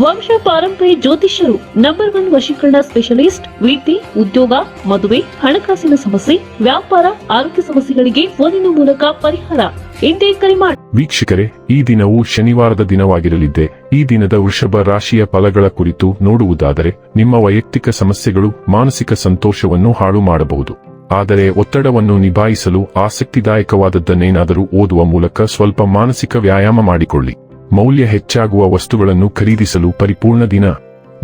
ವಂಶ ಪಾರಂಪರ್ಯ ಜ್ಯೋತಿಷ್ಯರು ನಂಬರ್ ಒನ್ ವಶೀಕರಣ ಸ್ಪೆಷಲಿಸ್ಟ್ ವಿದ್ಯೆ ಉದ್ಯೋಗ, ಮದುವೆ, ಹಣಕಾಸಿನ ಸಮಸ್ಯೆ, ವ್ಯಾಪಾರ, ಆರೋಗ್ಯ ಸಮಸ್ಯೆಗಳಿಗೆ ಫೋನಿನ ಮೂಲಕ ಪರಿಹಾರ. ಎಂದೇ ಕರೆ ಮಾಡಿ ವೀಕ್ಷಕರೇ, ಈ ದಿನವು ಶನಿವಾರದ ದಿನವಾಗಿರಲಿದ್ದೆ. ಈ ದಿನದ ವೃಷಭ ರಾಶಿಯ ಫಲಗಳ ಕುರಿತು ನೋಡುವುದಾದರೆ, ನಿಮ್ಮ ವೈಯಕ್ತಿಕ ಸಮಸ್ಯೆಗಳು ಮಾನಸಿಕ ಸಂತೋಷವನ್ನು ಹಾಳು ಮಾಡಬಹುದು. ಆದರೆ ಒತ್ತಡವನ್ನು ನಿಭಾಯಿಸಲು ಆಸಕ್ತಿದಾಯಕವಾದದ್ದನ್ನೇನಾದರೂ ಓದುವ ಮೂಲಕ ಸ್ವಲ್ಪ ಮಾನಸಿಕ ವ್ಯಾಯಾಮ ಮಾಡಿಕೊಳ್ಳಿ. ಮೌಲ್ಯ ಹೆಚ್ಚಾಗುವ ವಸ್ತುಗಳನ್ನು ಖರೀದಿಸಲು ಪರಿಪೂರ್ಣ ದಿನ,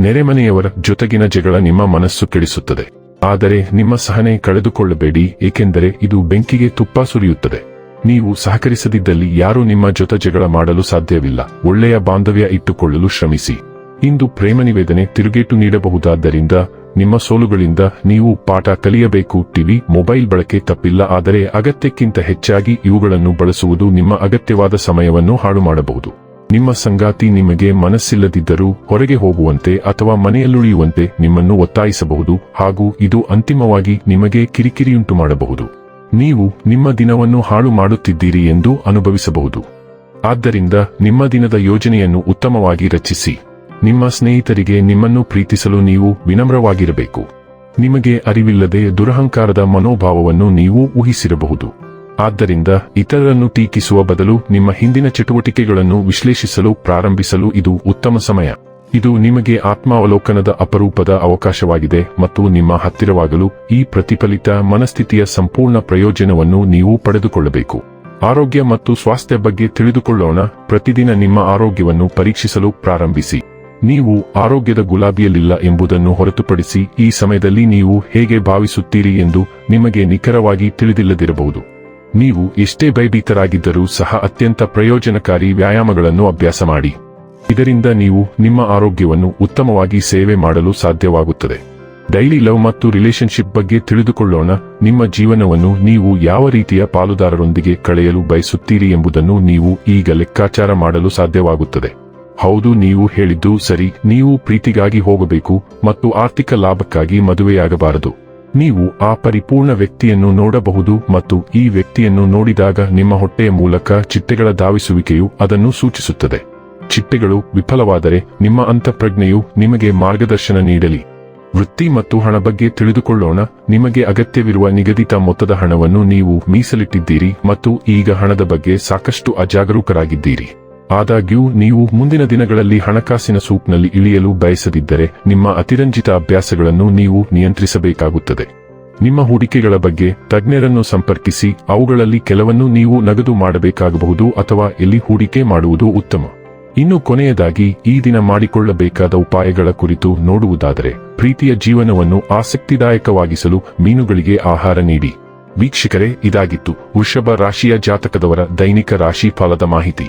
ನೆರೆಮನೆಯವರ ಜೊತೆಗಿನ ಜಗಳ ನಿಮ್ಮ ಮನಸ್ಸು ಕೆಡಿಸುತ್ತದೆ. ಆದರೆ ನಿಮ್ಮ ಸಹನೆ ಕಳೆದುಕೊಳ್ಳಬೇಡಿ, ಏಕೆಂದರೆ ಇದು ಬೆಂಕಿಗೆ ತುಪ್ಪ ಸುರಿಯುತ್ತದೆ. ನೀವು ಸಹಕರಿಸದಿದ್ದಲ್ಲಿ ಯಾರೂ ನಿಮ್ಮ ಜೊತೆ ಜಗಳ ಮಾಡಲು ಸಾಧ್ಯವಿಲ್ಲ. ಒಳ್ಳೆಯ ಬಾಂಧವ್ಯ ಇಟ್ಟುಕೊಳ್ಳಲು ಶ್ರಮಿಸಿ. ಇಂದು ಪ್ರೇಮ ನಿವೇದನೆ ತಿರುಗೇಟು ನೀಡಬಹುದಾದ್ದರಿಂದ, ನಿಮ್ಮ ಸೋಲುಗಳಿಂದ ನೀವು ಪಾಠ ಕಲಿಯಬೇಕು. ಟಿವಿ, ಮೊಬೈಲ್ ಬಳಕೆ ತಪ್ಪಿಲ್ಲ, ಆದರೆ ಅಗತ್ಯಕ್ಕಿಂತ ಹೆಚ್ಚಾಗಿ ಇವುಗಳನ್ನು ಬಳಸುವುದು ನಿಮ್ಮ ಅಗತ್ಯವಾದ ಸಮಯವನ್ನು ಹಾಳು ಮಾಡಬಹುದು ನಿಮ್ಮ ಸಂಗಾತಿ ನಿಮಗೆ ಮನಸ್ಸಿಲ್ಲದಿದ್ದರೂ ಹೊರಗೆ ಹೋಗುವಂತೆ ಅಥವಾ ಮನೆಯಲ್ಲುಳಿಯುವಂತೆ ನಿಮ್ಮನ್ನು ಒತ್ತಾಯಿಸಬಹುದು ಹಾಗೂ ಇದು ಅಂತಿಮವಾಗಿ ನಿಮಗೆ ಕಿರಿಕಿರಿಯುಂಟು ಮಾಡಬಹುದು ನೀವು ನಿಮ್ಮ ದಿನವನ್ನು ಹಾಳು ಮಾಡುತ್ತಿದ್ದೀರಿ ಎಂದು ಅನುಭವಿಸಬಹುದು. ಆದ್ದರಿಂದ ನಿಮ್ಮ ದಿನದ ಯೋಜನೆಯನ್ನು ಉತ್ತಮವಾಗಿ ರಚಿಸಿ. ನಿಮ್ಮ ಸ್ನೇಹಿತರಿಗೆ ನಿಮ್ಮನ್ನು ಪ್ರೀತಿಸಲು ನೀವು ವಿನಮ್ರವಾಗಿರಬೇಕು. ನಿಮಗೆ ಅರಿವಿಲ್ಲದೆ ದುರಹಂಕಾರದ ಮನೋಭಾವವನ್ನು ನೀವು ಊಹಿಸಿರಬಹುದು. ಆದ್ದರಿಂದ ಇತರರನ್ನು ಟೀಕಿಸುವ ಬದಲು ನಿಮ್ಮ ಹಿಂದಿನ ಚಟುವಟಿಕೆಗಳನ್ನು ವಿಶ್ಲೇಷಿಸಲು ಪ್ರಾರಂಭಿಸಲು ಇದು ಉತ್ತಮ ಸಮಯ. ಇದು ನಿಮಗೆ ಆತ್ಮಾವಲೋಕನದ ಅಪರೂಪದ ಅವಕಾಶವಾಗಿದೆ ಮತ್ತು ನಿಮ್ಮ ಹತ್ತಿರವಾಗಲು ಈ ಪ್ರತಿಫಲಿತ ಮನಸ್ಥಿತಿಯ ಸಂಪೂರ್ಣ ಪ್ರಯೋಜನವನ್ನು ನೀವು ಪಡೆದುಕೊಳ್ಳಬೇಕು. ಆರೋಗ್ಯ ಮತ್ತು ಸ್ವಾಸ್ಥ್ಯ ಬಗ್ಗೆ ತಿಳಿದುಕೊಳ್ಳೋಣ. ಪ್ರತಿದಿನ ನಿಮ್ಮ ಆರೋಗ್ಯವನ್ನು ಪರೀಕ್ಷಿಸಲು ಪ್ರಾರಂಭಿಸಿ. ನೀವು ಆರೋಗ್ಯದ ಗುಲಾಬಿಯಲ್ಲಿಲ್ಲ ಎಂಬುದನ್ನು ಹೊರತುಪಡಿಸಿ ಈ ಸಮಯದಲ್ಲಿ ನೀವು ಹೇಗೆ ಭಾವಿಸುತ್ತೀರಿ ಎಂದು ನಿಮಗೆ ನಿಖರವಾಗಿ ತಿಳಿದಿಲ್ಲದಿರಬಹುದು. ನೀವು ಎಷ್ಟೇ ಭಯಭೀತರಾಗಿದ್ದರೂ ಸಹ ಅತ್ಯಂತ ಪ್ರಯೋಜನಕಾರಿ ವ್ಯಾಯಾಮಗಳನ್ನು ಅಭ್ಯಾಸ ಮಾಡಿ. ಇದರಿಂದ ನೀವು ನಿಮ್ಮ ಆರೋಗ್ಯವನ್ನು ಉತ್ತಮವಾಗಿ ಸೇವೆ ಮಾಡಲು ಸಾಧ್ಯವಾಗುತ್ತದೆ. ಡೈಲಿ ಲವ್ ಮತ್ತು ರಿಲೇಶನ್ಶಿಪ್ ಬಗ್ಗೆ ತಿಳಿದುಕೊಳ್ಳೋಣ. ನಿಮ್ಮ ಜೀವನವನ್ನು ನೀವು ಯಾವ ರೀತಿಯ ಪಾಲುದಾರರೊಂದಿಗೆ ಕಳೆಯಲು ಬಯಸುತ್ತೀರಿ ಎಂಬುದನ್ನು ನೀವು ಈಗ ಲೆಕ್ಕಾಚಾರ ಮಾಡಲು ಸಾಧ್ಯವಾಗುತ್ತದೆ. ಹೌದು, ನೀವು ಹೇಳಿದ್ದು ಸರಿ. ನೀವು ಪ್ರೀತಿಗಾಗಿ ಹೋಗಬೇಕು ಮತ್ತು ಆರ್ಥಿಕ ಲಾಭಕ್ಕಾಗಿ ಮದುವೆಯಾಗಬಾರದು. ನೀವು ಆ ಪರಿಪೂರ್ಣ ವ್ಯಕ್ತಿಯನ್ನು ನೋಡಬಹುದು ಮತ್ತು ಈ ವ್ಯಕ್ತಿಯನ್ನು ನೋಡಿದಾಗ ನಿಮ್ಮ ಹೊಟ್ಟೆಯ ಮೂಲಕ ಚಿಟ್ಟೆಗಳ ಧಾವಿಸುವಿಕೆಯು ಅದನ್ನು ಸೂಚಿಸುತ್ತದೆ. ಚಿಟ್ಟೆಗಳು ವಿಫಲವಾದರೆ ನಿಮ್ಮ ಅಂತಃಪ್ರಜ್ಞೆಯು ನಿಮಗೆ ಮಾರ್ಗದರ್ಶನ ನೀಡಲಿ. ವೃತ್ತಿ ಮತ್ತು ಹಣ ಬಗ್ಗೆ ತಿಳಿದುಕೊಳ್ಳೋಣ. ನಿಮಗೆ ಅಗತ್ಯವಿರುವ ನಿಗದಿತ ಮೊತ್ತದ ಹಣವನ್ನು ನೀವು ಮೀಸಲಿಟ್ಟಿದ್ದೀರಿ ಮತ್ತು ಈಗ ಹಣದ ಬಗ್ಗೆ ಸಾಕಷ್ಟು ಅಜಾಗರೂಕರಾಗಿದ್ದೀರಿ. ಆದಾಗ್ಯೂ, ನೀವು ಮುಂದಿನ ದಿನಗಳಲ್ಲಿ ಹಣಕಾಸಿನ ಸೂಪ್ನಲ್ಲಿ ಇಳಿಯಲು ಬಯಸದಿದ್ದರೆ, ನಿಮ್ಮ ಅತಿರಂಜಿತ ಅಭ್ಯಾಸಗಳನ್ನು ನೀವು ನಿಯಂತ್ರಿಸಬೇಕಾಗುತ್ತದೆ. ನಿಮ್ಮ ಹೂಡಿಕೆಗಳ ಬಗ್ಗೆ ತಜ್ಞರನ್ನು ಸಂಪರ್ಕಿಸಿ, ಅವುಗಳಲ್ಲಿ ಕೆಲವನ್ನು ನೀವು ನಗದು ಮಾಡಬೇಕಾಗಬಹುದು ಅಥವಾ ಎಲ್ಲಿ ಹೂಡಿಕೆ ಮಾಡುವುದು ಉತ್ತಮ. ಇನ್ನು ಕೊನೆಯದಾಗಿ, ಈ ದಿನ ಮಾಡಿಕೊಳ್ಳಬೇಕಾದ ಉಪಾಯಗಳ ಕುರಿತು ನೋಡುವುದಾದರೆ, ಪ್ರೀತಿಯ ಜೀವನವನ್ನು ಆಸಕ್ತಿದಾಯಕವಾಗಿಸಲು ಮೀನುಗಳಿಗೆ ಆಹಾರ ನೀಡಿ. ವೀಕ್ಷಕರೇ, ಇದಾಗಿತ್ತು ವೃಷಭ ರಾಶಿಯ ಜಾತಕದವರ ದೈನಿಕ ರಾಶಿ ಫಲದ ಮಾಹಿತಿ.